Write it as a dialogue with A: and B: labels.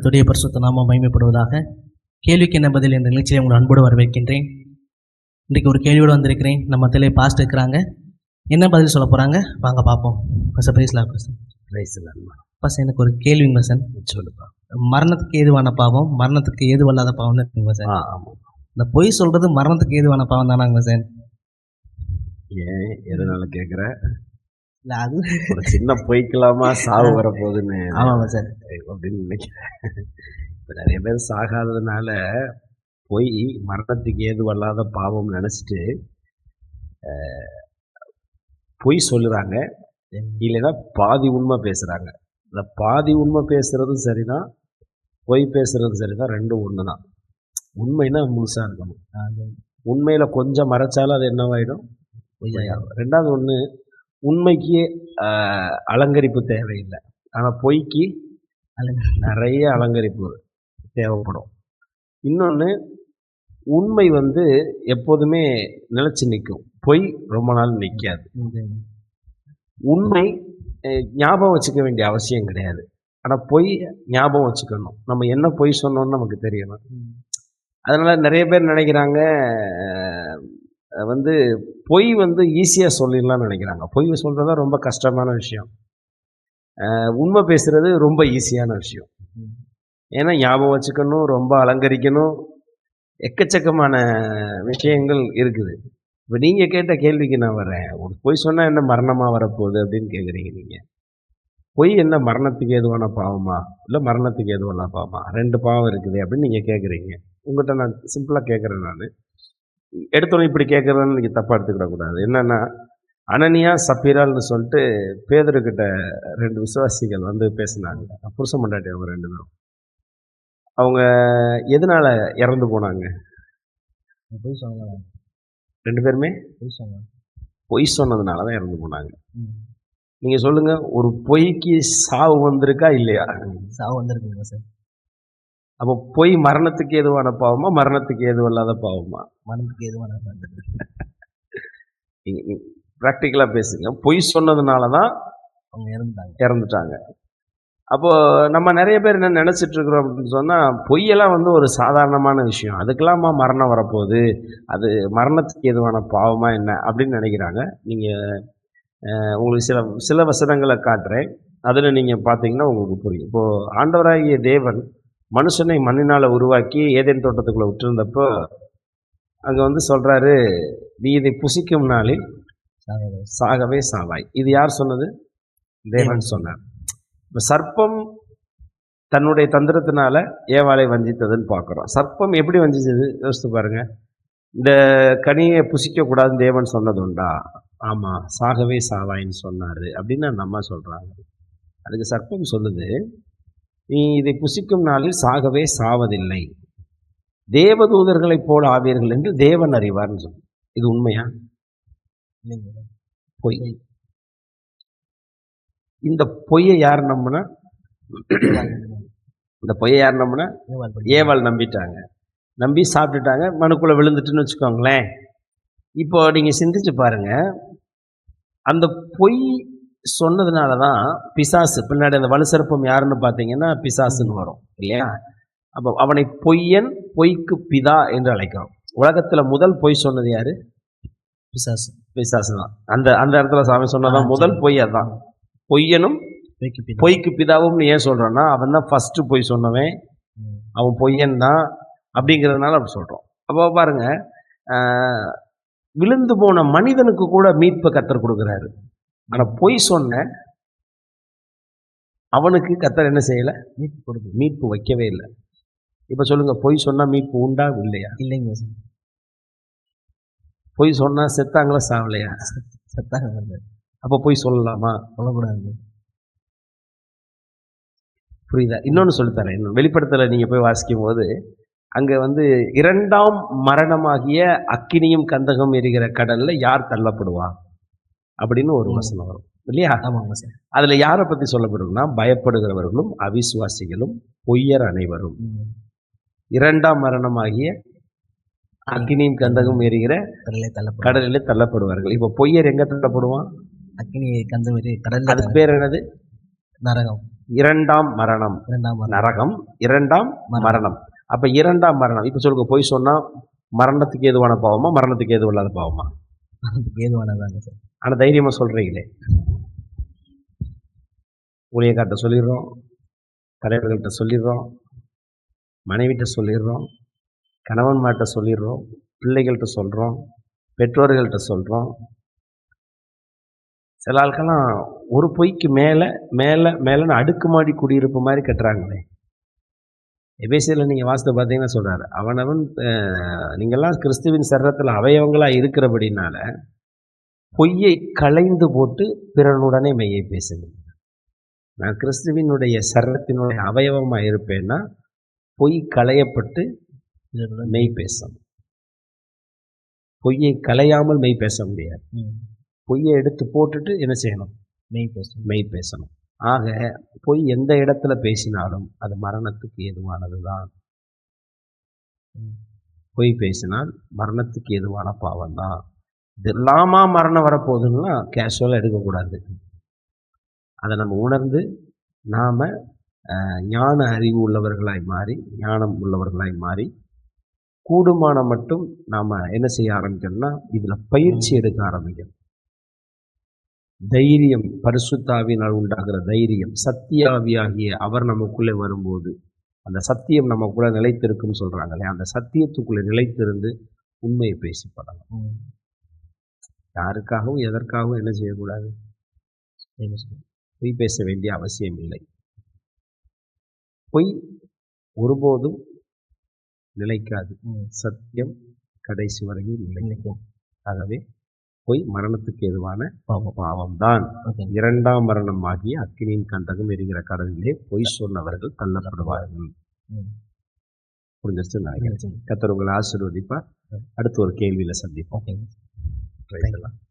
A: கர்த்தருடைய பரிசுத்த நாமம் மகிமைப்படுவதாக கேள்விக்கு என்ன பதில் என்ற நிகழ்ச்சியை உங்களை அன்போடு வரவேற்கின்றேன். இன்றைக்கு ஒரு கேள்வியோடு வந்திருக்கிறேன். நம்ம மத்தியிலே பாஸ்ட் இருக்கிறாங்க. என்ன பதில் சொல்ல போகிறாங்க வாங்க பார்ப்போம். பஸ் பிரைஸ்லா பர்சன்
B: பிரைஸ் நன்மா
A: பஸ் எனக்கு ஒரு கேள்விங்க பர்சன்
B: சொல்லுப்பா.
A: மரணத்துக்கு ஏதுவான பாவம் மரணத்துக்கு ஏதுவல்லாத பாவம்னு இருக்குங்க
B: ஆ ஆமாம்
A: இந்த பொய் சொல்கிறது மரணத்துக்கு ஏதுவான பாவம் தானாங்க பர்சன்
B: ஏன்? எதனால கேட்குற
A: இல்லை அது
B: ஒரு சின்ன பொய்க்கலாமா சாவு வரப்போகுதுன்னு
A: ஆமாம் பர்சன்
B: அப்படின்னு நினைக்கிறேன். இப்போ நிறைய பேர் சாகாததுனால பொய் மரணத்துக்கு ஏதுவல்லாத பாவம் நினச்சிட்டு பொய் சொல்லுறாங்க. இல்லைன்னா பாதி உண்மை பேசுகிறாங்க இந்த பாதி உண்மை பேசுகிறதும் சரிதான் பொய் பேசுகிறதும் சரிதான் ரெண்டும் ஒன்று தான் உண்மைன்னா முழுசாக இருக்கணும். உண்மையில் கொஞ்சம் மறைச்சாலும் அது என்னவாயிடும்? ரெண்டாவது ஒன்று உண்மைக்கு அலங்கரிப்பு தேவையில்லை. ஆனால் பொய்க்கு நிறைய அலங்கரிப்பு தேவைப்படும். இன்னொன்று உண்மை வந்து எப்போதுமே நிலைச்சு நிற்கும். பொய் ரொம்ப நாள் நிற்காது. உண்மை ஞாபகம் வச்சுக்க வேண்டிய அவசியம் கிடையாது. ஆனால் பொய் ஞாபகம் வச்சுக்கணும். நம்ம என்ன பொய் சொன்னோம்னு நமக்கு தெரியணும். அதனால் நிறைய பேர் நினைக்கிறாங்க வந்து பொய் வந்து ஈஸியாக சொல்லிடலாம்னு நினைக்கிறாங்க. பொய் சொல்கிறது ரொம்ப கஷ்டமான விஷயம். உண்மை பேசுகிறது ரொம்ப ஈஸியான விஷயம். ஏன்னா ஞாபகம் வச்சுக்கணும் ரொம்ப அலங்கரிக்கணும் எக்கச்சக்கமான விஷயங்கள் இருக்குது. இப்போ நீங்கள் கேட்ட கேள்விக்கு நான் வரேன் ஒரு பொய் சொன்னால் என்ன மரணமாக வரப்போகுது அப்படின்னு கேட்குறீங்க நீங்கள் பொய் என்ன மரணத்துக்கு ஏதுவான பாவமா? இல்லை மரணத்துக்கு ஏதுவான பாவமா? ரெண்டு பாவம் இருக்குது அப்படின்னு நீங்கள் கேட்குறீங்க உங்கள்கிட்ட நான் சிம்பிளாக கேட்குறேன் நான். எடுத்தோன்னே இப்படி கேட்குறேன்னு நீங்கள் தப்பாக எடுத்துக்கிடக்கூடாது என்னென்னா அனனியா சப்பீரால்னு சொல்லிட்டு பேதர்கிட்ட ரெண்டு விசுவாசிகள் வந்து பேசினாங்க. புருஷ மண்டாட்டி அவங்க ரெண்டு பேரும். அவங்க எதனால இறந்து போனாங்க? ரெண்டு பேருமே?
A: பொய்
B: சொன்னதுனால தான் இறந்து போனாங்க. நீங்கள் சொல்லுங்கள் ஒரு பொய்க்கு சாவு வந்திருக்கா இல்லையா?
A: சாவு வந்திருக்குங்க சார்.
B: அப்போ பொய் மரணத்துக்கு ஏதுவான பாவமா மரணத்துக்கு ஏதுவல்லாத பாவமா?
A: மரணத்துக்கு எதுவான
B: நீங்கள் ப்ராக்டிக்கலாக பேசுங்க. பொய் சொன்னதுனால தான்
A: அவங்க இறந்துட்டாங்க.
B: இறந்துட்டாங்க. அப்போ நம்ம நிறைய பேர் என்ன நினச்சிட்டு இருக்கிறோம் அப்படின்னு சொன்னால் பொய்யெல்லாம் வந்து ஒரு சாதாரணமான விஷயம். அதுக்கெல்லாமா மரணம் வரப்போகுது? அது மரணத்துக்கு எதுவான பாவமா என்ன அப்படின்னு நினைக்கிறாங்க. நீங்கள் உங்களுக்கு சில சில வசனங்களை காட்டுறேன். அதில் நீங்கள் பார்த்தீங்கன்னா உங்களுக்கு புரியும். இப்போது ஆண்டவராகிய தேவன் மனுஷனை மண்ணினால் உருவாக்கி ஏதேன் தோட்டத்துக்குள்ளே விட்டுருந்தப்போ அங்கே வந்து சொல்கிறாரு நீ இதை புசிக்கும் நாளில்
A: சாகவே.
B: சாவாய். இது யார் சொன்னது? தேவன் சொன்னார். இப்போ சர்ப்பம் தன்னுடைய தந்திரத்தினால ஏவாளை வஞ்சித்ததுன்னு பார்க்குறோம் சர்ப்பம் எப்படி வஞ்சிச்சது? யோசித்து பாருங்க. இந்த கனியை புசிக்கக்கூடாதுன்னு தேவன் சொன்னது உண்டா? ஆமாம் சாகவே சாவாயின்னு சொன்னார் அப்படின்னு அந்த அம்மா சொல்கிறாங்க அதுக்கு சர்ப்பம் சொல்லுது நீ இதை புசிக்கும் நாளில் சாகவே சாவதில்லை. தேவதூதர்களைப் போல ஆவீர்கள் என்று தேவன் அறிவார்னு சொல்லு இது உண்மையா? பொய். இந்த பொய்யை யார் நம்பினா? இந்த பொய்யை யார் நம்பினா?
A: ஏவாள்
B: நம்பிட்டாங்க. நம்பி சாப்பிட்டுட்டாங்க மனுக்குள்ளே விழுந்துட்டுன்னு வச்சுக்கோங்களேன். இப்போ நீங்கள் சிந்திச்சு பாருங்க. அந்த பொய் சொன்னதுனால தான் பிசாசு. பின்னாடி அந்த வலுசற்பம் யாருன்னு பார்த்தீங்கன்னா பிசாசுன்னு வரும் இல்லையா? அப்போ அவனை பொய்யன் பொய்க்கு பிதா என்று அழைக்கிறோம். உலகத்தில் முதல் பொய் சொன்னது யாரு?
A: பிசாசு.
B: பிசாசு தான். அந்த அந்த இடத்துல சாமி சொன்னதான் முதல். பொய் அதான். பொய்யனும்
A: பொய்க்கு பிதா.
B: பொய்க்கு பிதாவும்னு ஏன் சொல்கிறோன்னா அவன் தான் ஃபஸ்ட்டு பொய் சொன்னவன். அவன் பொய்யன் தான் அப்படிங்கிறதுனால அப்படி சொல்கிறோம் அப்போ பாருங்க ஆஹ், விழுந்து போன மனிதனுக்கு கூட மீட்பை கத்தர் கொடுக்குறாரு. ஆனால் பொய் சொன்ன அவனுக்கு கத்தர் என்ன செய்யலை?
A: மீட்பு கொடுக்குது
B: மீட்பு வைக்கவே இல்லை. இப்போ சொல்லுங்க பொய் சொன்னால் மீட்பு உண்டா இல்லையா?
A: இல்லைங்க சார்.
B: பொய் சொன்னால் செத்தாங்களா சாவலையா?
A: செத்தாங்க
B: அப்போ பொய் சொல்லலாமா?
A: சொல்லக்கூடாது.
B: புரியுதா? இன்னொன்று சொல்லித்தரேன் இன்னும் வெளிப்படத்தில் நீங்கள் போய் வாசிக்கும் போது அங்கே வந்து இரண்டாம் மரணமாகிய அக்கினியும் கந்தகம் எரிகிற கடல்ல யார் தள்ளப்படுவா அப்படின்னு ஒரு. வசனம் வரும். இல்லையா?
A: ஆமாங்க சார்.
B: அதில் யாரை பற்றி சொல்லப்படும்னா பயப்படுகிறவர்களும் அவிசுவாசிகளும் பொய்யர் அனைவரும். இரண்டாம் மரணமாகிய அக்கினியும் கந்தகம் எரிகிற
A: கடலே தள்ளப்படும்
B: கடலிலே தள்ளப்படுவார்கள். இப்போ பொய்யர் எங்கே தள்ளப்படுவான்?
A: அக்கினி கந்தவரி கடல்ல
B: அதுக்கு பேர் என்னது?
A: நரகம்.
B: இரண்டாம் மரணம்.
A: இரண்டாம்
B: நரகம். இரண்டாம்
A: மரணம்.
B: அப்ப இரண்டாம் மரணம். இப்ப சொல்லுங்க பொய் சொன்னா மரணத்துக்கு ஏதுவான பாவமா மரணத்துக்கு ஏதுவும் இல்லாத பாவமா?
A: அதுக்கு ஏதுவானதாங்க சார்.
B: ஆனால் தைரியமாக சொல்கிறீங்களே ஊழியக்கார்ட்ட சொல்லிடுறோம் தலைவர்கள்ட்ட சொல்லிடுறோம் மனைவிட்ட சொல்லிடுறோம் கணவன்மார்கிட்ட சொல்லிடுறோம் பிள்ளைகள்கிட்ட சொல்கிறோம் பெற்றோர்கள்ட்ட சொல்கிறோம் சில ஆட்கள்லாம் ஒரு பொய்க்கு மேலே மேலே மேலேன்னு அடுக்குமாடி குடியிருப்பு மாதிரி கட்டுறாங்களே. எபேசியில் நீங்கள் வாசித்து பார்த்தீங்கன்னா சொல்கிறாரு அவனவன் நீங்கள்லாம் கிறிஸ்துவின் சரீரத்தில் அவயவங்களாக இருக்கிறபடினால பொய்யை களைந்து போட்டு பிறனுடனே மெய்யை பேசுங்க. நான் கிறிஸ்துவினுடைய சரீரத்தினுடைய அவயவமாக இருப்பேன்னா பொய் களையப்பட்டு மெய் பேசணும். பொய்யை களையாமல் மெய் பேச முடியாது. பொய்யை எடுத்து போட்டுட்டு என்ன செய்யணும்?
A: மெய் பேசும்
B: மெய் பேசணும். ஆக பொய் எந்த இடத்துல பேசினாலும் அது மரணத்துக்கு ஏதுவானது தான் பொய் பேசினால் மரணத்துக்கு ஏதுவான பாவம் தான் இது மரணம் வரப்போகுதுன்னா கேஷுவலாக எடுக்கக்கூடாது. அதை நம்ம உணர்ந்து நாம் ஞான அறிவு உள்ளவர்களாய் மாறி ஞானம் உள்ளவர்களாய் மாறி கூடுமான மட்டும் நாம் என்ன செய்ய ஆரம்பிக்கணும்னா இதில் பயிற்சி எடுக்க ஆரம்பிக்கணும். தைரியம் பரிசுத்தாவினால் உண்டாகிற தைரியம் சத்தியாவியாகிய அவர் நமக்குள்ளே வரும்போது அந்த சத்தியம் நமக்குள்ள நிலைத்திருக்கும் சொல்றாங்களே அந்த சத்தியத்துக்குள்ளே நிலைத்திருந்து உண்மையை பேசிப்படலாம். யாருக்காகவும் எதற்காகவும் என்ன செய்யக்கூடாது. பொய் பேச வேண்டிய அவசியம் இல்லை பொய் ஒருபோதும் நிலைக்காது. சத்தியம் கடைசி வரையில் நிலைக்கும். ஆகவே பொய் மரணத்துக்கு எதுவான
A: பாவம். ஓகே
B: இரண்டாம் மரணம் ஆகிய அக்கினியின் கண்டகம் எரிகிற கடலிலே பொய் சொன்னவர்கள் தள்ளப்படுவார்கள். புரிஞ்சிருச்சு
A: சரி.
B: கத்தர் உங்களை ஆசீர்வதிப்பார் அடுத்து ஒரு கேள்வியில சந்திப்போம் Lord.